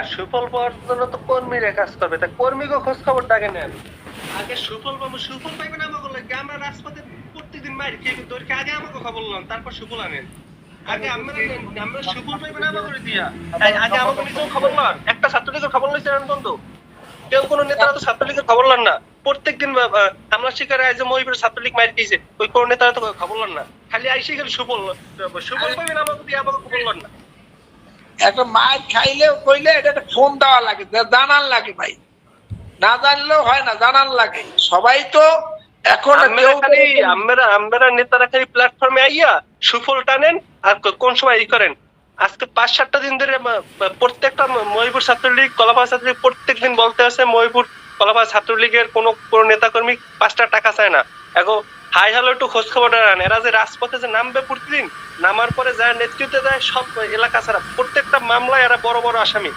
আর সুফল পাওয়ার জন্য তো কর্মীরা কাজ করবে। তা কর্মীকে খোঁজ খবর আগে নেন। আগে সুফল পাবো সুফল পাইবেন আমাকে লাগে। আমরা রাজপথে প্রত্যেকদিন মারি কে আগে আমাকে খবর লন তারপর সুফল আনেন। আগে আমরা আমরা সুফল পাইবেন আমাকে করে দিয়া আগে আমাকে নিজেও খবর লন। একটা ছাত্রলীগের খবর না বন্ধু? কেউ কোনো নেতা তো ছাত্রলীগের খবর লন না। প্রত্যেকদিন আমরা শিকারে আজ মহিপুর ছাত্রলীগ মার দিয়েছে ওই কোন নেতারা তো খবর লন না। খালি আইসি খালি সুফল সুফল পাইবেন আমাকে দিয়ে আমাকে খবর লন না। একটা মায়ের খাইলেও কইলে এটা একটা ফোন দেওয়া লাগে জানান লাগে ভাই। না জানলেও হয় না জানান লাগে। সবাই তো এখন আমরা আমরা নেতারা খালি প্ল্যাটফর্মে আইয়া সুফল টানেন আর কোন সময় ই করেন। আজকে পাঁচ সাতটা দিন ধরে প্রত্যেকটা মহিপুর ছাত্রলীগ কলাপাড়া ছাত্রলীগ প্রত্যেক দিন বলতে আছে মহিপুর কলাপাড়া ছাত্রলীগের কোন কোন নেতাকর্মী পাঁচটা টাকা চায় না। এখন হাই হ্যালো একটু খোঁজ খবর নেন। এরা যে রাজপথে যে নামবে প্রতিদিন, নামার পরে যারা নেতৃত্বে দেয় সব এলাকা ছাড়া প্রত্যেকটা মামলায় এরা বড় বড় আসামি।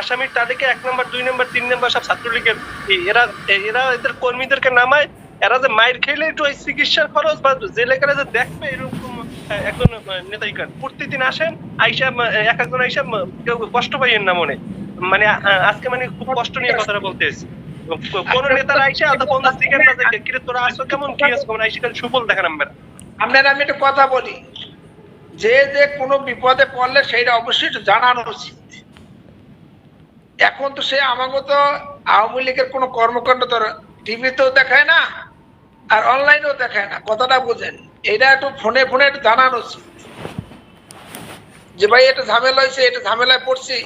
আসামির তাদেরকে এক নম্বর, দুই নম্বর, তিন নম্বর সব ছাত্রলীগের। এরা এরা এদের কর্মীদেরকে নামায়, এরা যে মায়ের খেলে একটু ওই চিকিৎসার খরচ বা জেলে গেলে যে দেখবে, এরকম একজন নেতাই কান প্রতিদিন আসেন, আইসা এক একজন আইসা কেউ কষ্ট পাইয়েন না মনে। মানে আজকে মানে খুব কষ্ট নিয়ে কথাটা বলতে এসেছি। কোন নেতার আইসা কোন না কিরে, তোরা আসো কেমন? কি আইসা আমরা আমি একটা কথা বলি, যে যে বিপদে পড়লে অবশ্যই জানানো উচিত। এখন তো সে আমাকে তো আওয়ামী লীগের কোনো কর্মকাণ্ড তো টিভিতেও দেখায় না, আর অনলাইনেও দেখায় না, কথাটা বোঝেন। এটা একটু ফোনে ফোনে একটু জানানো উচিত। যে ভাই, এটা ঝামেলা হয়েছে, এটা ঝামেলায় পড়ছি।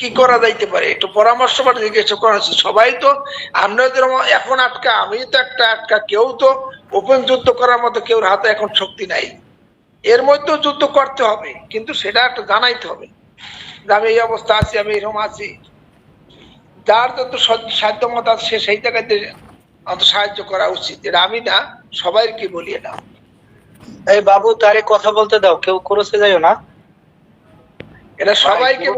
কি করা যাইতে পারে? একটু পরামর্শ জিজ্ঞাসা করা উচিত সবাই তো আমরা এখন আটকা আমি তো একটা আটকা, কেউ তো ওপেন যুদ্ধ করার মতো কেউ হাতে এখন শক্তি নাই। এর মধ্যেও যুদ্ধ করতে হবে, কিন্তু সেটা একটা জানাইতে হবে যে আমি এই অবস্থা আছি, আমি এরকম আছি। যার যত সাধ্য মত আছে, সে সেই জায়গাতে অত সাহায্য করা উচিত। এটা আমি না সবাই কি বলি এটা। এই বাবু, তারে কথা বলতে দাও, কেউ করেছে যাইও না। এটা সবাইকে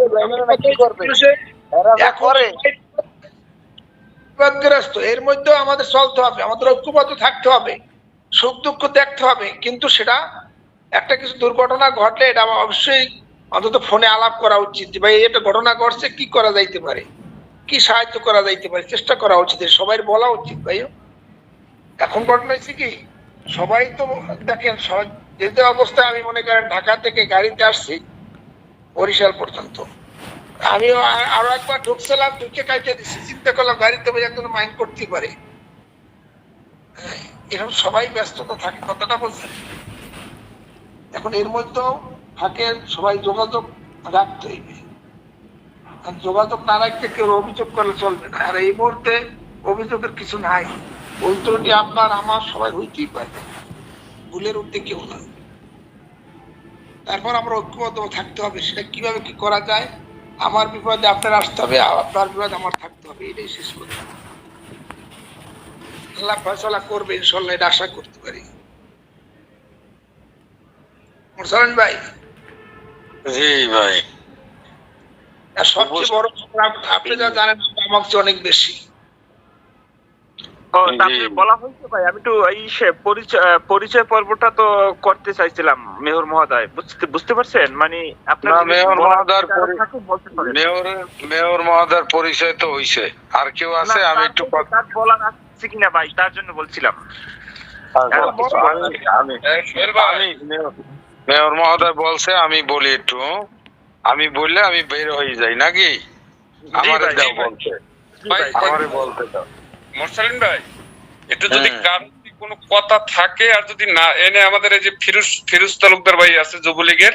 বিপদগ্রস্ত। এর মধ্যেও আমাদের চলতে হবে আমাদের ঐক্যবদ্ধ থাকতে হবে সুখ দুঃখ দেখতে হবে। কিন্তু সেটা একটা কিছু দুর্ঘটনা ঘটলে এটা অবশ্যই অন্তত ফোনে আলাপ করা উচিত ভাই এটা ঘটনা ঘটছে কি করা যাইতে পারে? কি সাহায্য করা যাইতে পারে? চেষ্টা করা উচিত সবাই বলা উচিত ভাই এখন ঘটনা হয়েছে কি সবাই তো দেখেন সব- যে যে অবস্থায় আমি মনে করেন ঢাকা থেকে গাড়িতে আসছি বরিশাল পর্যন্ত। আমি আরও একবার ঢুকছিলাম ঢুকে কাইতে দিচ্ছি চিন্তা করলাম গাড়িতে বসে একজন মাইন্ড করতে পারে। হ্যাঁ, এরকম সবাই ব্যস্ততা থাকে কথাটা বলছেন। এখন এর মধ্যেও থাকে সবাই যোগাযোগ রাখতে হইবে যোগাযোগ না রাখতে কেউ অভিযোগ করলে চলবে না। আর এই মুহূর্তে অভিযোগের কিছু নাই। ত্রুটি আপনার আমার সবাই হইতেই পারে। ভুলের উঠতে কেউ না। তারপর আমরা ঐক্যবদ্ধ থাকতে হবে সেটা কীভাবে কি করা যায়? আমার বিপদে আপনার আসতে হবে আপনার বিপদে আমার থাকতে হবে এটাই শেষ কথা। আল্লাহ ফয়সলা করবে ইনশাল্লাহ এটা আশা করতে পারি। মুরসালিন ভাই? জি ভাই। সবচেয়ে বড় আপনি যা জানেন আমার অনেক বেশি। বলা হয়েছে ভাই আমি একটু এই পরিচয় পরিচয় পর্বটা তো করতে চাইছিলাম মেয়র মহোদয়। বুঝতে বুঝতে পারছেন? মানে আপনার মেয়র মহোদয়ের। মেয়র মেয়র মহোদয়ের পরিচয় তো হইছে। আর কেউ আছে? আমি একটু আছে কিনা ভাই তার জন্য বলছিলাম। মেয়র- মহোদয় বলছে আমি বলি একটু। আমি বললে আমি বের হয়ে যাই নাকি? আমারে দাও ভাই, আমারে বলতে দাও। মোরসালিন ভাই একটু যদি হ্যাঁ। কোনো কথা থাকে আর যদি না এনে আমাদের এই যে ফিরুজ ফিরুজ তালুকদার ভাই আছে যুবলীগের